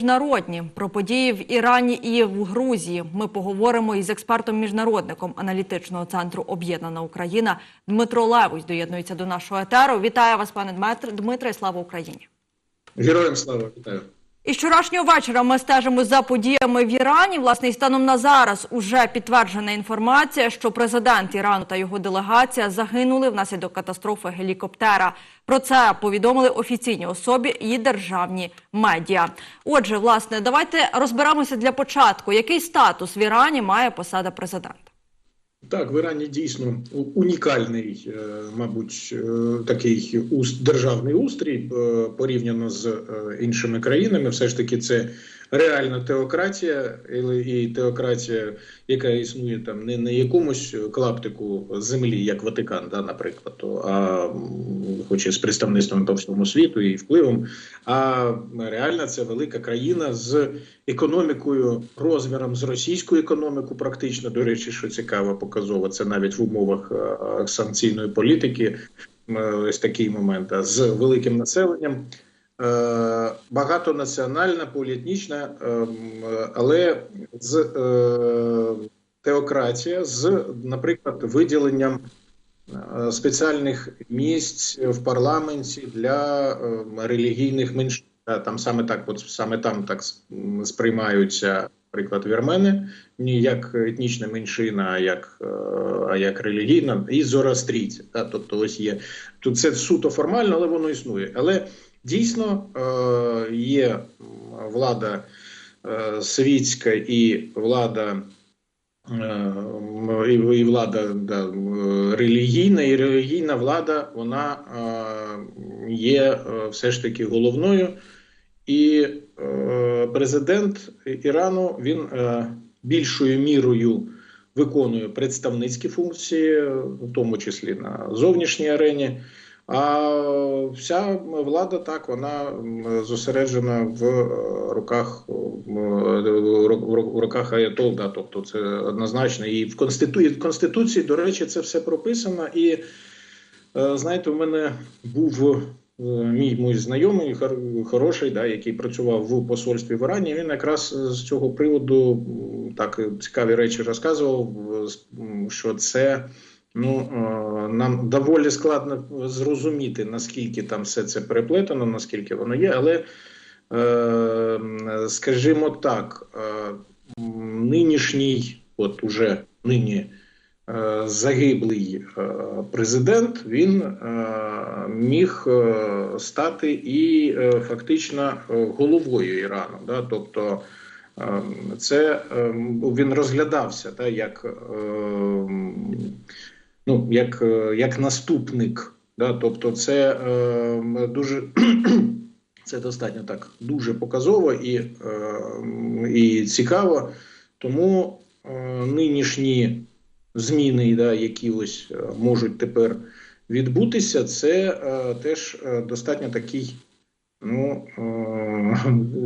Міжнародні про події в Ірані і в Грузії ми поговоримо із експертом-міжнародником аналітичного центру Об'єднана Україна Дмитро Левусь доєднується до нашого етеру. Вітаю вас, пане Дмитре. Дмитре, слава Україні! Героям слава вітаю. І вчорашнього вечора ми стежимо за подіями в Ірані. Власне, і станом на зараз уже підтверджена інформація, що президент Ірану та його делегація загинули внаслідок катастрофи гелікоптера. Про це повідомили офіційні особі і державні медіа. Отже, власне, давайте розберемося для початку, який статус в Ірані має посада президента. Так, в Ірані дійсно унікальний, е, мабуть, е, такий державний устрій е, порівняно з іншими країнами. Все ж таки, це реальна теократія, і- теократія, яка існує там не на якомусь клаптику землі, як Ватикан, да, наприклад, а хоч і з представництвом по всьому світу і впливом. А реальна це велика країна з економікою, розміром з російську економіку, практично до речі, що цікаво, показово, це навіть в умовах санкційної політики. Ось такий момент, з великим населенням. Е, Багатонаціональна, поліетнічна, ем, але з е, теократія з, наприклад, виділенням е, спеціальних місць в парламенті для е, релігійних меншин. Там саме так, от саме там так сприймаються, наприклад, вірмени, не як етнічна меншина, а як, а як релігійна, і зороастрійці. Та, тобто, ось є тут це суто формально, але воно існує. Але дійсно е, є влада е, світська і влада. Е, і, влада да, релігійна, і релігійна влада вона є все ж таки головною. І президент Ірану він більшою мірою виконує представницькі функції, в тому числі на зовнішній арені. А вся влада так вона зосереджена в е, руках в руках Аятол, тобто це однозначно. І в конститу... і в конституції, до речі, це все прописано. І е, знаєте, у мене був е, мій мій знайомий, хороший, да, який працював в посольстві в Ірані. Він якраз з цього приводу так цікаві речі розказував, що це. Ну е, нам доволі складно зрозуміти, наскільки там все це переплетено, наскільки воно є, але е, скажімо так, е, нинішній, от уже нині загиблий президент, він міг стати і фактично головою Ірану. Да? Тобто це він розглядався да, як. Ну, як, е, як наступник. Да? Тобто, це е, дуже це достатньо так дуже показово і, е, і цікаво. Тому е, нинішні зміни, да, які ось е, можуть тепер відбутися, це е, теж е, достатньо такий ну,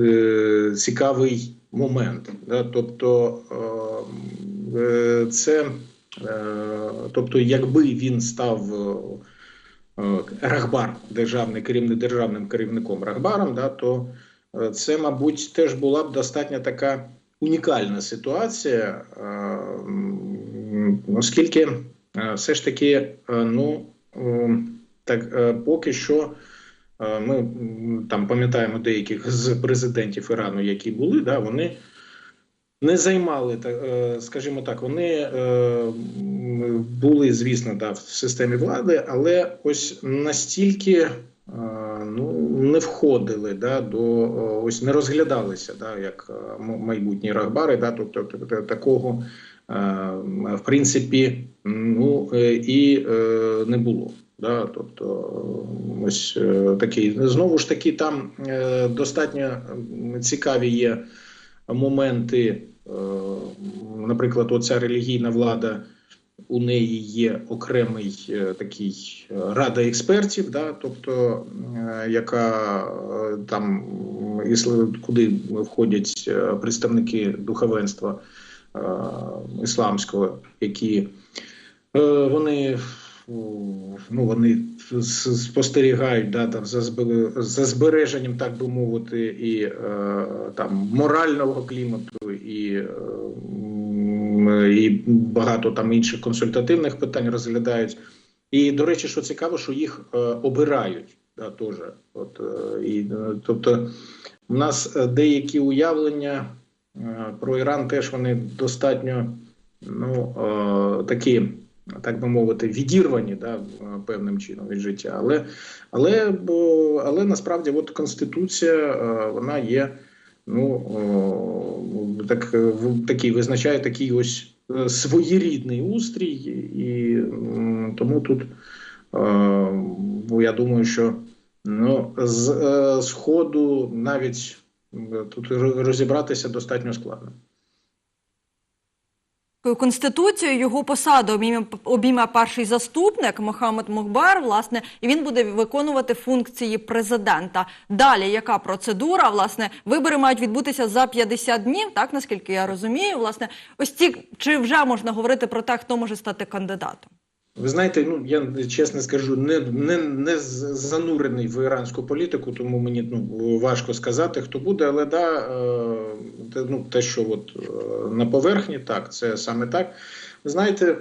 е, цікавий момент. Да? Тобто, е, це. Е, Тобто, якби він став е, е, Рахбар, державний керівник державним керівником Рахбаром, да, то це, мабуть, теж була б достатньо така унікальна ситуація, оскільки все ж таки, ну так поки що. Ми там пам'ятаємо деяких з президентів Ірану, які були, да, вони не займали та- е, скажімо так, вони е, були, звісно, да, в системі влади, але ось настільки е, ну, не входили да, до ось не розглядалися, да, як майбутні рахбари, да, тобто такого в принципі ну, і не було. Да, тобто, ось такий знову ж таки, там достатньо цікаві є моменти, наприклад, оця релігійна влада. У неї є окремий е, такий е, рада експертів, да, тобто е, яка е, там куди входять е, представники духовенства е, ісламського, які е, вони ну, вони спостерігають да, там, за, за збереженням, так би мовити, і е, там, морального клімату, і, е, і багато там інших консультативних питань розглядають. І, до речі, що цікаво, що їх е, обирають да, теж. От, і, тобто, у нас деякі уявлення про Іран теж вони достатньо ну, такі, так би мовити, відірвані да, е, певним чином від життя. Але, але, але насправді от Конституція е, вона є. Ну, так, е, такий визначає такий ось своєрідний устрій, і тому тут е, я думаю, що ну, з е, сходу навіть тут розібратися достатньо складно. Конституцією його посаду обійме, обійме перший заступник Мохаммед Мухбар, власне, і він буде виконувати функції президента. Далі яка процедура? Власне, вибори мають відбутися за 50 днів, так наскільки я розумію. Власне, ось ці чи вже можна говорити про те, хто може стати кандидатом? Ви знаєте, ну я чесно скажу, не, не, не занурений в іранську політику, тому мені ну, важко сказати, хто буде. Але да, е, ну, те, що от е, на поверхні, так, це саме так. Знаєте,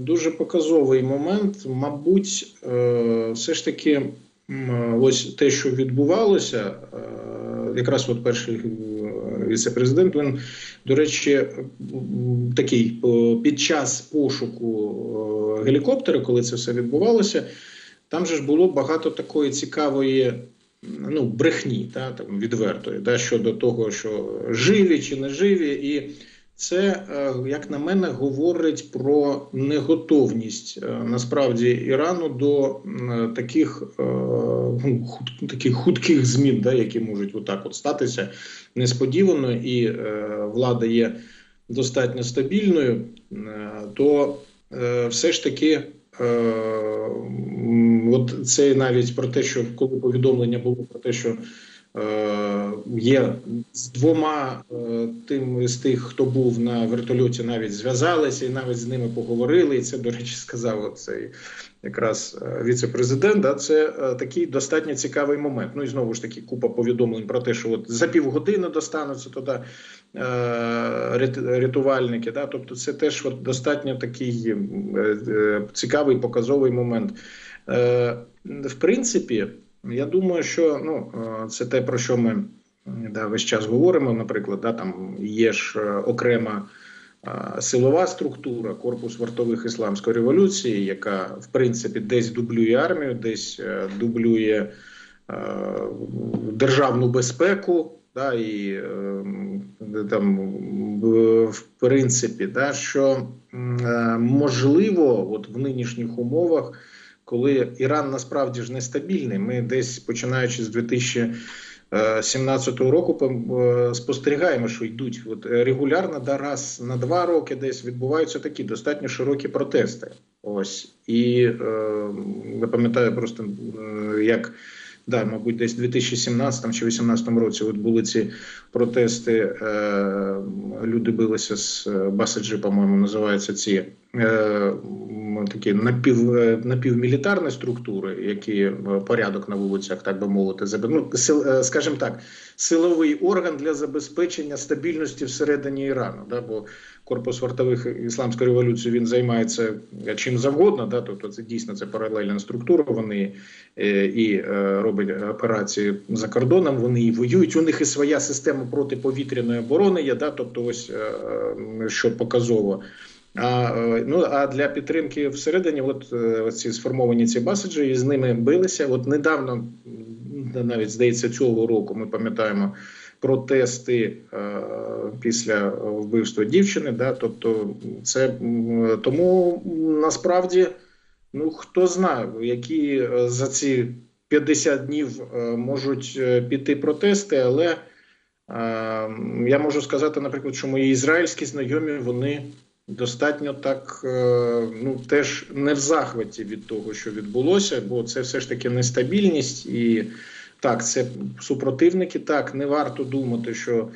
дуже показовий момент, мабуть, е, все ж таки, ось те, що відбувалося, е, якраз от перший віце-президент, він, до речі, такий під час пошуку гелікоптера, коли це все відбувалося, там же ж було багато такої цікавої ну, брехні, та, там, відвертої, та, щодо того, що живі чи не живі. І це, е, як на мене, говорить про неготовність е, насправді Ірану до таких, е, ну, таких худких змін, да, які можуть отак от статися несподівано, і влада є достатньо стабільною, то все ж таки. От це навіть про те, що коли повідомлення було про те, що е, є з двома е, тим з тих, хто був на вертольоті, навіть зв'язалися і навіть з ними поговорили. І це, до речі, сказав цей якраз е, віце-президент. Да, це е, такий достатньо цікавий момент. Ну і знову ж таки, купа повідомлень про те, що от за півгодини достануться туди е, рятувальники. Да, тобто, це теж от достатньо такий е, е, цікавий показовий момент. Е, в принципі, я думаю, що ну, е, це те, про що ми да, весь час говоримо. Наприклад, да, там є ж е, окрема силова структура, корпус вартових ісламської революції, яка в принципі десь дублює армію, десь дублює державну безпеку. Да, і е, там в- принципі, да, що можливо, от в нинішніх умовах, коли Іран насправді ж нестабільний, ми десь починаючи з 2017 року пом- е, спостерігаємо, що йдуть от е, регулярно, да, раз на два роки десь відбуваються такі достатньо широкі протести. Ось і е, я пам'ятаю просто е, як. Да, мабуть, десь в 2017 чи 2018 році от були ці протести. Е, люди билися з е, Басаджі, по-моєму, називаються ці е, такі напів, е, напівмілітарні структури, які е, порядок на вулицях, так би мовити, забе- ну, сил, е, скажімо так, силовий орган для забезпечення стабільності всередині Ірану. Да, бо корпус вартових ісламської революції він займається чим завгодно. Да, тобто це дійсно це паралельна структура. Вони е, і е, роблять операції за кордоном. Вони і воюють. У них і своя система протиповітряної оборони є. Да, тобто, ось е, е, що показово. А, е, ну, а для підтримки всередині, от е, ці сформовані ці басаджі, і з ними билися. От недавно, навіть здається, цього року ми пам'ятаємо протести е, після вбивства дівчини. Да, тобто, це тому насправді, ну хто знає, які е, за ці 50 днів можуть піти протести, але я можу сказати, наприклад, що мої ізраїльські знайомі вони достатньо так, е, ну теж не в захваті від того, що відбулося, бо це все ж таки нестабільність і так, це супротивники. Так, не варто думати, що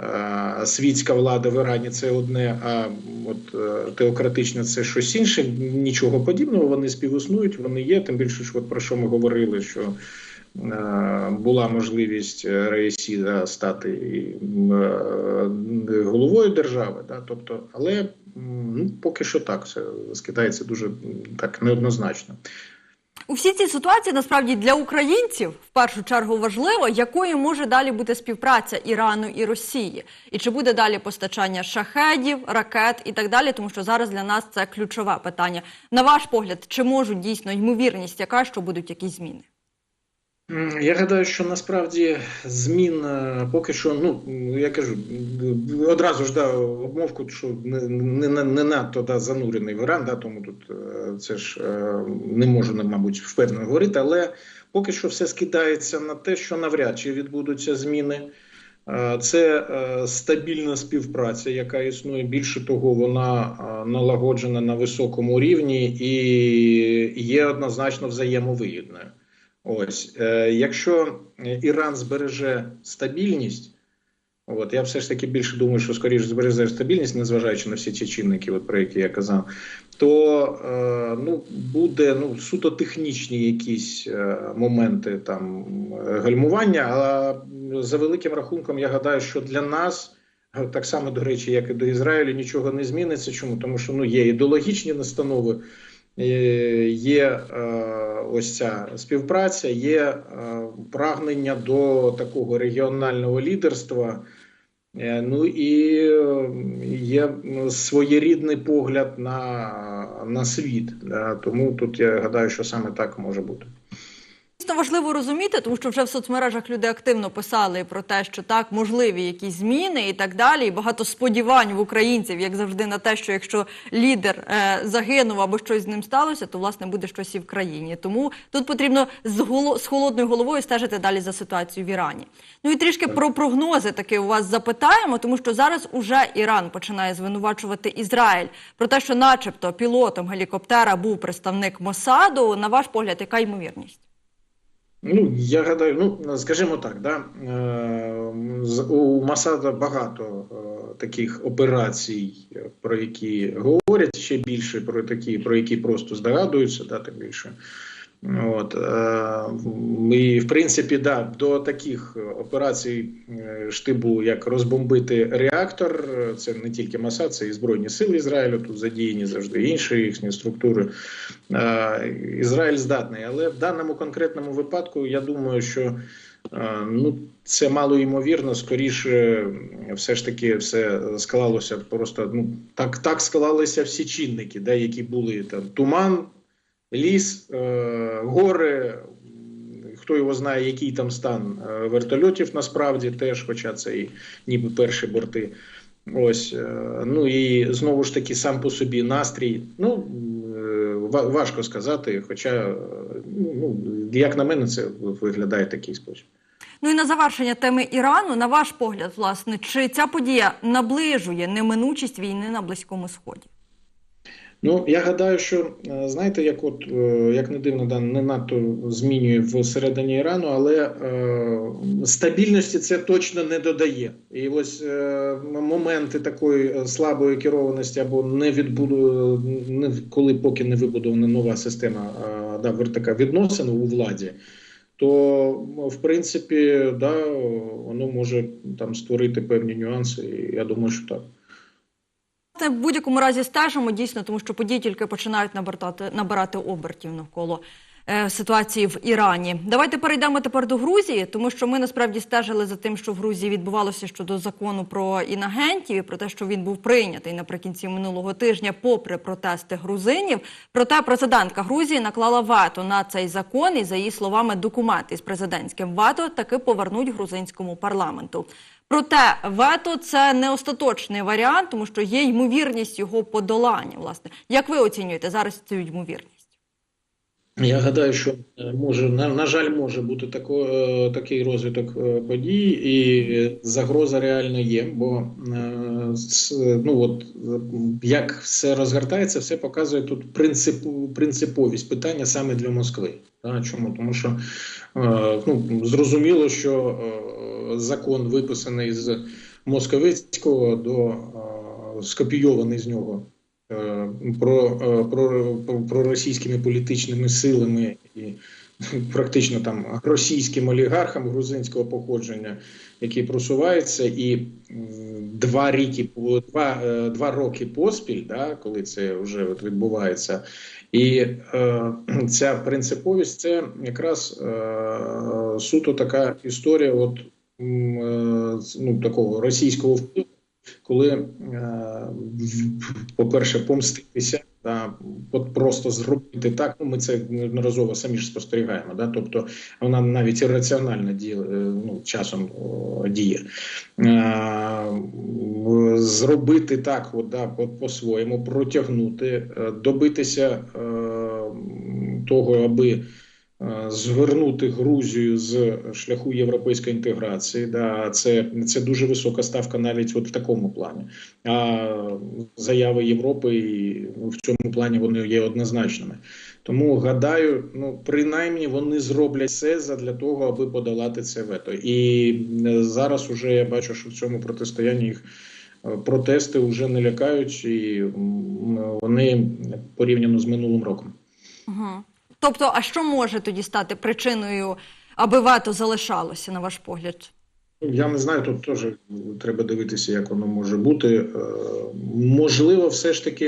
е, світська влада в Ірані це одне, а от е, теократична це щось інше. Нічого подібного. Вони співіснують, вони є. Тим більше, що от про що ми говорили, що е, була можливість е, да, стати головою держави. Да, тобто, але ну, поки що так, все скидається дуже так неоднозначно. У всій цій ситуації насправді для українців в першу чергу важливо, якою може далі бути співпраця Ірану і Росії, і чи буде далі постачання шахедів, ракет і так далі, тому що зараз для нас це ключове питання. На ваш погляд, чи можуть дійсно ймовірність, яка що будуть якісь зміни? Я гадаю, що насправді змін е, поки що, ну я кажу, одразу ж да, обмовку, що не, не, не надто да, занурений в Іран, да, тому тут е, це ж е, не можу, мабуть, впевнено говорити, але поки що все скидається на те, що навряд чи відбудуться зміни. Це стабільна співпраця, яка існує. Більше того, вона налагоджена на високому рівні і є однозначно взаємовигідною. Ось, е, якщо Іран збереже стабільність, от я все ж таки більше думаю, що скоріше збереже стабільність, незважаючи на всі ці чинники, от, про які я казав, то е, ну, буде ну, суто технічні якісь е, моменти там е, гальмування. А за великим рахунком, я гадаю, що для нас. е, Так само, до речі, як і до Ізраїлю, нічого не зміниться. Чому? Тому що ну, є ідеологічні настанови, е, є е, ось ця співпраця, є е, прагнення до такого регіонального лідерства. Е, Ну і е, є своєрідний погляд на, на світ. Да? Тому тут я гадаю, що саме так може бути. Дійсно важливо розуміти, тому що вже в соцмережах люди активно писали про те, що так можливі якісь зміни і так далі. І багато сподівань в українців, як завжди, на те, що якщо лідер е, загинув або щось з ним сталося, то власне буде щось і в країні. Тому тут потрібно з, голо, з холодною головою стежити далі за ситуацією в Ірані. Ну і трішки про прогнози таки у вас запитаємо, тому що зараз уже Іран починає звинувачувати Ізраїль про те, що, начебто, пілотом гелікоптера був представник Мосаду. На ваш погляд, яка ймовірність? Ну, я гадаю, ну скажімо так, да, е, у Масада багато е, таких операцій, про які говорять ще більше, про такі, про які просто здогадуються, да, тим більше. От, і, в принципі, да, до таких операцій е, штибу, як розбомбити реактор, це не тільки Масад, це і Збройні сили Ізраїлю, тут задіяні завжди інші їхні структури. Е, Ізраїль здатний, але в даному конкретному випадку я думаю, що е, ну, це мало ймовірно, скоріше, все ж таки, все склалося просто. Ну так, так склалися всі чинники, да, які були там туман, ліс, е, гори. Хто його знає, який там стан е, вертольотів насправді теж, хоча це і ніби перші борти. Ось е, ну і знову ж таки сам по собі настрій. Ну важко сказати, хоча ну як на мене, це виглядає такий спосіб. Ну і на завершення теми Ірану, на ваш погляд, власне, чи ця подія наближує неминучість війни на Близькому Сході? Ну я гадаю, що е, знаєте, як от е, як не дивно, да, не надто змінює всередині Ірану, але е, стабільності це точно не додає. І ось е, моменти такої е, слабої керованості або не відбуду, не коли поки не вибудована нова система е, да, вер- така відносин у владі. То в принципі, да, воно може там створити певні нюанси. І я думаю, що так. В будь-якому разі стежимо дійсно, тому що події тільки починають набирати, набирати обертів навколо е, ситуації в Ірані. Давайте перейдемо тепер до Грузії, тому що ми насправді стежили за тим, що в Грузії відбувалося щодо закону про інагентів, і про те, що він був прийнятий наприкінці минулого тижня, попри протести грузинів. Проте президентка Грузії наклала вето на цей закон, і за її словами, документи з президентським вето таки повернуть грузинському парламенту. Проте вето це не остаточний варіант, тому що є ймовірність його подолання. Власне, як ви оцінюєте зараз цю ймовірність? Я гадаю, що е, може на, на жаль, може бути тако, е, такий розвиток е, подій, і загроза реально є. Бо ну от як все розгортається, все показує тут принципу, принциповість питання саме для Москви. Чому? Тому що ну, зрозуміло, що закон виписаний з московицького до е, скопійований з нього е, про, е, про, про, російськими політичними силами і практично там російським олігархам грузинського походження, які просуваються, і два ріки два, два роки поспіль, да, коли це вже от відбувається. І е, ця принциповість це якраз е, суто така історія, от ну, такого російського впливу, коли, е, по-перше, помститися, да, от просто зробити так. Ну, ми це неодноразово самі ж спостерігаємо. Да, тобто вона навіть ірраціонально е, ну, часом діє. Е, зробити так, от, да, по- по-своєму, протягнути, е, добитися е, того, аби е, звернути Грузію з шляху європейської інтеграції. Да, це, це дуже висока ставка навіть от в такому плані. А заяви Європи і, в цьому плані вони є однозначними. Тому гадаю, ну принаймні вони зроблять все для того, аби подолати це вето. І е, зараз уже я бачу, що в цьому протистоянні їх е, протести вже не лякають, і вони порівняно з минулим роком. Угу. Тобто, а що може тоді стати причиною, аби вето залишалося, на ваш погляд? Я не знаю, тут теж треба дивитися, як воно може бути. Е, Можливо, все ж таки.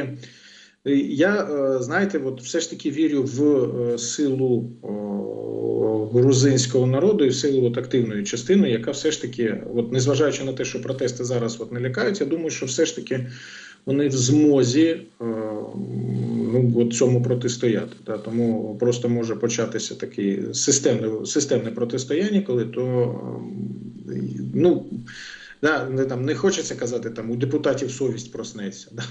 е, Я е, знаєте, от все ж таки вірю в силу грузинського народу і в силу от активної частини, яка все ж таки, от незважаючи на те, що протести зараз от не лякають, я думаю, що все ж таки вони в змозі ну, цьому протистояти. Да? Тому просто може початися таке системне, системне протистояння, коли то ем, ну. Да, не там не хочеться казати, там у депутатів совість проснеться. Да,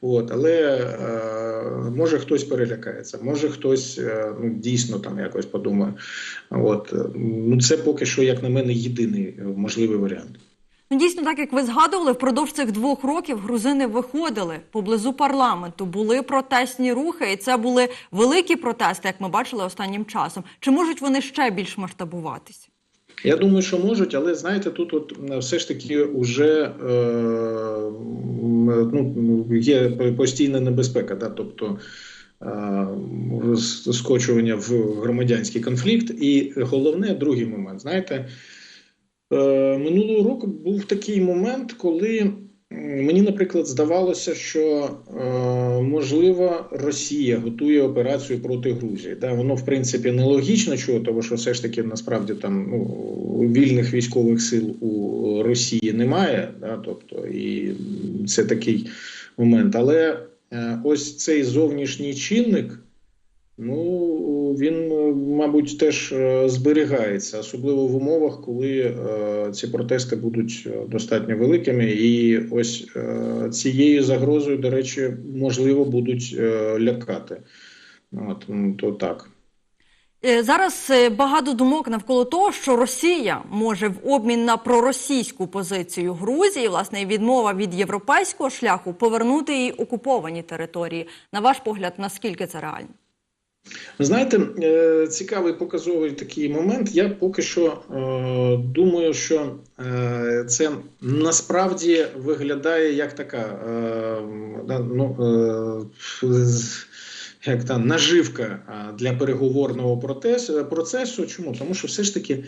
от, але е, може хтось перелякається, може хтось е, ну, дійсно там якось подумає. От, е, ну, це поки що, як на мене, єдиний е, можливий варіант. Ну, дійсно, так як ви згадували, впродовж цих двох років грузини виходили поблизу парламенту, були протестні рухи, і це були великі протести, як ми бачили останнім часом. Чи можуть вони ще більш масштабуватися? Я думаю, що можуть, але знаєте, тут от е, все ж таки вже е, ну, є постійна небезпека, да? тобто е, скочування в громадянський конфлікт. І головне, другий момент, знаєте, е, минулого року був такий момент, коли мені, наприклад, здавалося, що е, можливо Росія готує операцію проти Грузії. Да, воно в принципі нелогічно, чого, тому що все ж таки насправді там ну, вільних військових сил у Росії немає. Да, тобто, і це такий момент. Але е, ось цей зовнішній чинник. Ну, він, е, мабуть, теж е, зберігається, особливо в умовах, коли е, ці протести будуть достатньо великими, і ось цією загрозою, до речі, можливо, будуть лякати. От, то так. Зараз багато думок навколо того, що Росія може в обмін на проросійську позицію Грузії, власне, відмова від європейського шляху, повернути їй окуповані території. На ваш погляд, наскільки це реально? Знаєте, е, цікавий показовий такий момент. Я поки що е, думаю, що е, це насправді виглядає як така ну, як та наживка для переговорного процесу. Чому? Тому що все ж таки.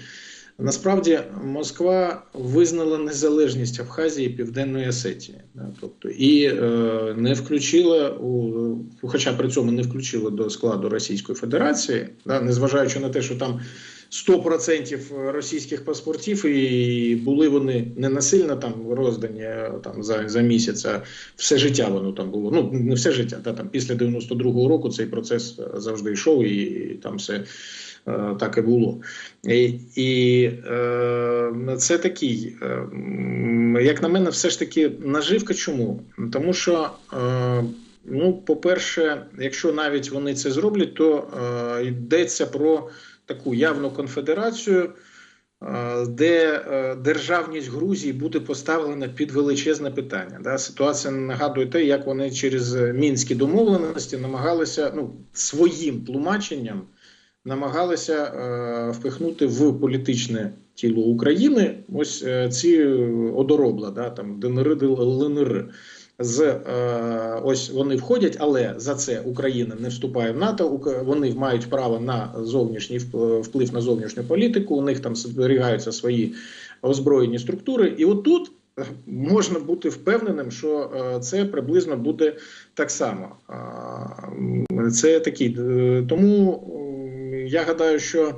Насправді Москва визнала незалежність Абхазії і Південної Осетії, да, тобто і е, не включила у, хоча при цьому не включила до складу Російської Федерації, да, незважаючи на те, що там 100% російських паспортів, і були вони не насильно там роздані там за, за місяць, а все життя воно там було. Ну не все життя, та там після 92-го року цей процес е, завжди йшов, і, і там все так і було. І, і е, це такий, е, як на мене, все ж таки наживка. Чому? Тому що. Е, Ну, по-перше, якщо навіть вони це зроблять, то е, йдеться про таку явну конфедерацію, е, де е, державність Грузії буде поставлена під величезне питання. Да? Ситуація нагадує те, як вони через мінські домовленості намагалися ну, своїм тлумаченням намагалися е, впихнути в політичне тіло України ось е, ці одоробла, да, там ДНР, ЛНР. З е, ось вони входять, але за це Україна не вступає в НАТО. Вони мають право на зовнішній вплив на зовнішню політику. У них там зберігаються свої озброєні структури. І отут можна бути впевненим, що це приблизно буде так само. Це такий. Тому я гадаю, що.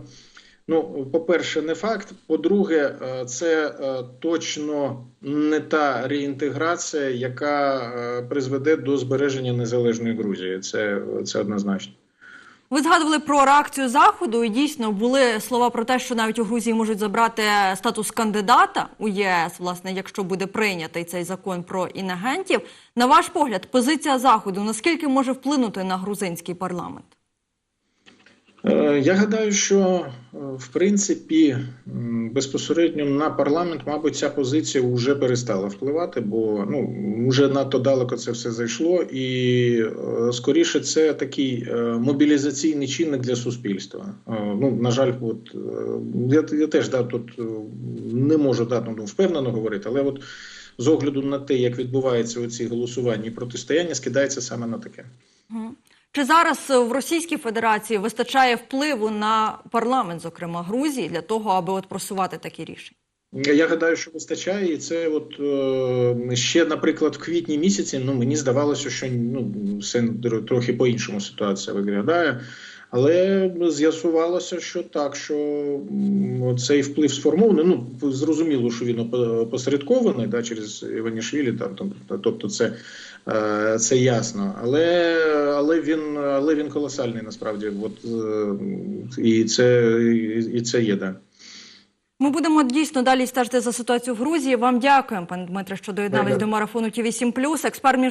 Ну, по-перше, не факт. По-друге, е, це е, точно не та реінтеграція, яка е, призведе до збереження незалежної Грузії. Це, це однозначно. Ви згадували про реакцію заходу, і дійсно були слова про те, що навіть у Грузії можуть забрати статус кандидата у ЄС, власне, якщо буде прийнятий цей закон про інагентів. На ваш погляд, позиція заходу наскільки може вплинути на грузинський парламент? Е, Я гадаю, що е, в принципі безпосередньо на парламент, мабуть, ця позиція вже перестала впливати, бо ну вже надто далеко це все зайшло, і е, скоріше це такий мобілізаційний чинник для суспільства. Ну на жаль, от я, я теж да, тут не можу да, ну, впевнено говорити, але от з огляду на те, як відбуваються оці голосування і протистояння, скидається саме на таке. Чи зараз е, в Російській Федерації вистачає впливу на парламент, зокрема Грузії, для того, аби от просувати такі рішення? Я гадаю, що вистачає, і це от е, ще, наприклад, в квітні місяці. Ну мені здавалося, що ну все трохи по-іншому ситуація виглядає. Але з'ясувалося, що так, що цей вплив сформований. Ну зрозуміло, що він опосередкований да, через Іванішвілі, там, там тобто, це, це ясно. Але, але він але він колосальний насправді. От е, і це і, це є да. Ми будемо дійсно далі стежити за ситуацією в Грузії. Вам дякуємо, пане Дмитре, що доєднались до марафону Ті 8 Експерт між